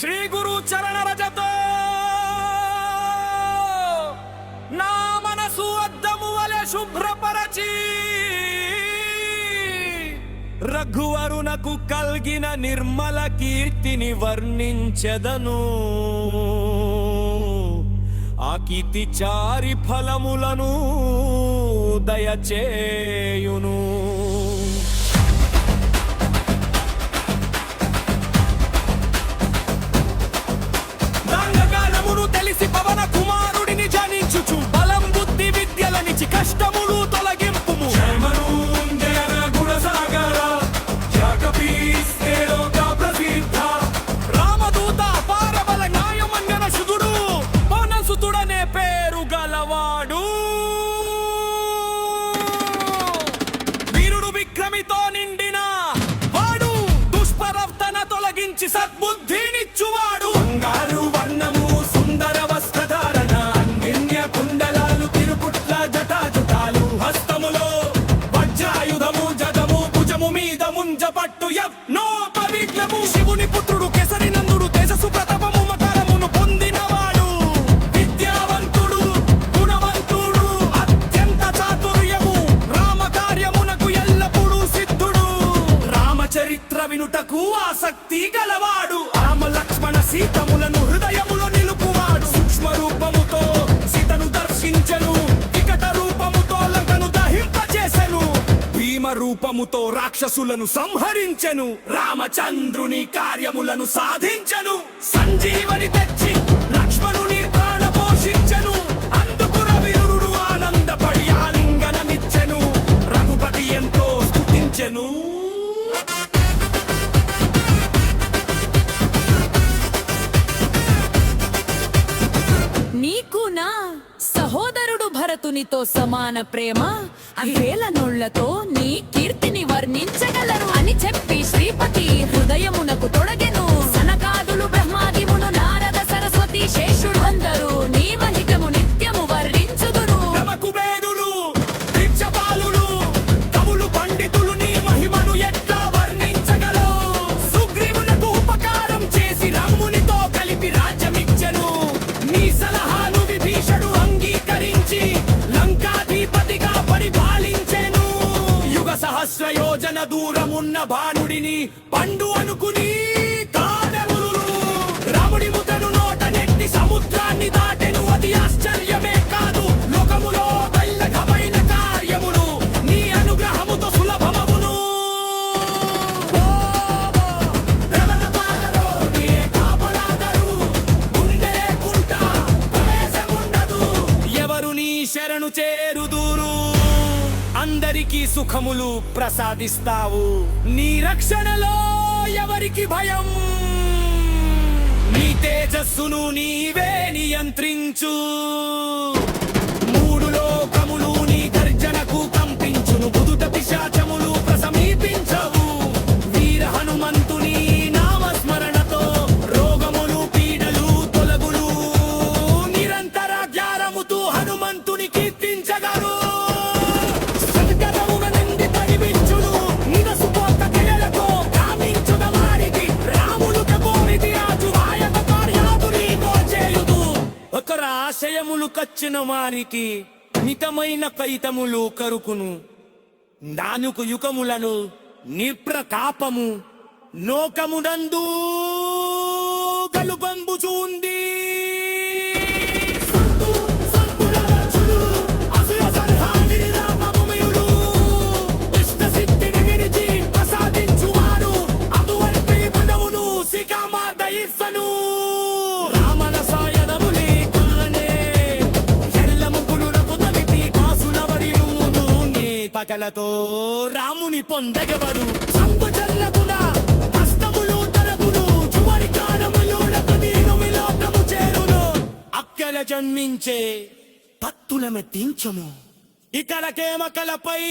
శ్రీ గురు చరణ రజతో నా మనసు అద్దము వలె శుభ్రపరచి రఘువరునకు కల్గిన నిర్మల కీర్తిని వర్ణించెదను. ఆ కీర్తి చారి ఫలములను దయచేయును. పవనసుతుడనే పేరు గలవాడు. వీరుడు విక్రమితో నిండిన వాడు దుష్ప్రవర్తన తొలగించి సద్బుద్ధిని రామచరిత్ర ఆసక్తి గలవాడు. రామ లక్ష్మణ సీతములను హృదయములో నిలుపువాడు. సూక్ష్మ రూపముతో సీతను దర్శించెను. వికట రూపముతో లంకను దహింపచేసెను. భీమ రూపముతో రాక్షసులను సంహరించెను. రామచంద్రుని కార్యములను సాధించెను. సంజీవని తెచ్చి భరతునితో సమాన ప్రేమ వేల నోళ్ళతో నీ కీర్తిని వర్ణించగలరు అని చెప్పి శ్రీపతి హృదయమునకు తొడగెను. ఉన్న భానుడిని పండు అనుకుని కాదెములు రాముడి ముద్రను నోట నెట్టి సముద్రాన్ని దాటెను. అది ఆశ్చర్యమే కాదు. లోకములో బయలకమైన కార్యములు. నీ అనుగ్రహముతో సులభమవును రమణ గుండె లేకుండా ప్రవేశముండదు. ఎవరు నీ శరణు చేరుదూరు? అందరికీ సుఖములు ప్రసాదిస్తావు. నీ రక్షణలో ఎవరికి భయం? నీ తేజస్సును నీవే నియంత్రించు. ఆశయములు కచ్చిన వారికి మితమైన కైతములు కరుకును. నానుకు యుకములను నిప్రకాపము నోకమునందు పగలతో రాముని పొందగవరు? సంపు చల్లకున హస్తములు తరపును చువరి కాలములులకు నేను విలోకము చేరును. అక్కల జన్మించే పత్తుల మెత్తించము ఇకలకేమకలపై